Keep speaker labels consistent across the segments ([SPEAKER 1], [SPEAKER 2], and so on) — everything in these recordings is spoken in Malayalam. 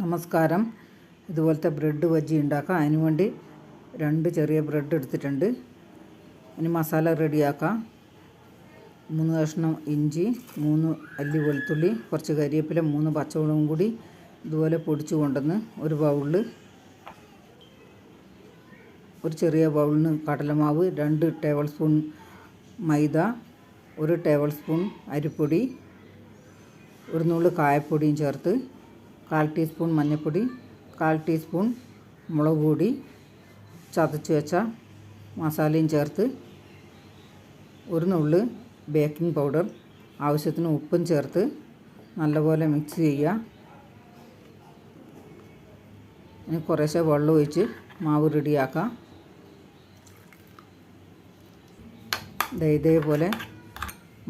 [SPEAKER 1] നമസ്കാരം. ഇതുപോലത്തെ ബ്രെഡ് ബജ്ജി ഉണ്ടാക്കാം. അതിന് വേണ്ടി രണ്ട് ചെറിയ ബ്രെഡ് എടുത്തിട്ടുണ്ട്. ഇനി മസാല റെഡിയാക്കാം. മൂന്ന് കഷ്ണം ഇഞ്ചി മൂന്ന് അല്ലി വെളുത്തുള്ളി കുറച്ച് കരിവേപ്പില മൂന്ന് പച്ചമുളകും കൂടി ഇതുപോലെ പൊടിച്ച് കൊണ്ടുവന്ന് ഒരു ബൗളിൽ ഒരു ചെറിയ ബൗളിന് കടലമാവ് രണ്ട് ടേബിൾ സ്പൂൺ മൈദ ഒരു ടേബിൾ സ്പൂൺ അരിപ്പൊടി ഒരു നുള്ളു കായപ്പൊടിയും ചേർത്ത് കാൽ ടീസ്പൂൺ മഞ്ഞൾപ്പൊടി കാൽ ടീസ്പൂൺ മുളക് പൊടി ചതച്ച് വെച്ച മസാലയും ചേർത്ത് ഒരു നുള്ള് ബേക്കിംഗ് പൗഡർ ആവശ്യത്തിന് ഉപ്പും ചേർത്ത് നല്ലപോലെ മിക്സ് ചെയ്യുക. ഇനി കുറേശ്ശെ വെള്ളം ഒഴിച്ച് മാവ് റെഡിയാക്കാം. ഇതേപോലെ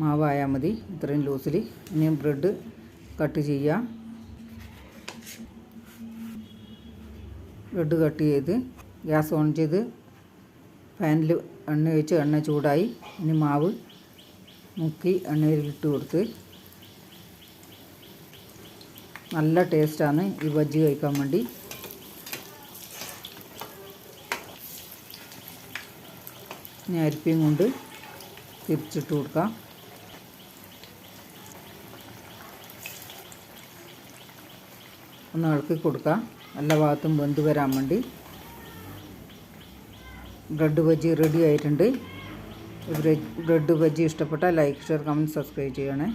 [SPEAKER 1] മാവായാൽ മതി. ഇത്രയും ലൂസിൽ ഇനി ബ്രെഡ് കട്ട് ചെയ്യുക. ബ്രെഡ് കട്ട് ചെയ്ത് ഗ്യാസ് ഓൺ ചെയ്ത് പാനിൽ എണ്ണ ഒഴിച്ച് എണ്ണ ചൂടായി. ഇനി മാവ് മുക്കി എണ്ണയിൽ ഇട്ട് കൊടുത്ത് നല്ല ടേസ്റ്റാണ് ഈ ബജ്ജി കഴിക്കാൻ വേണ്ടി. ഇനി അരിപ്പയും കൊണ്ട് തിരിച്ചിട്ട് കൊടുക്കാം. ഒന്ന് ഇളക്കി കൊടുക്കാം. എല്ലാ ഭാഗത്തും വെന്ത് വരാൻ വേണ്ടി ബ്രെഡ് ബജി റെഡി ആയിട്ടുണ്ട്. ബ്രെഡ് ബജി ഇഷ്ടപ്പെട്ടാൽ ലൈക്ക് ഷെയർ കമന്റ് സബ്സ്ക്രൈബ് ചെയ്യണേ.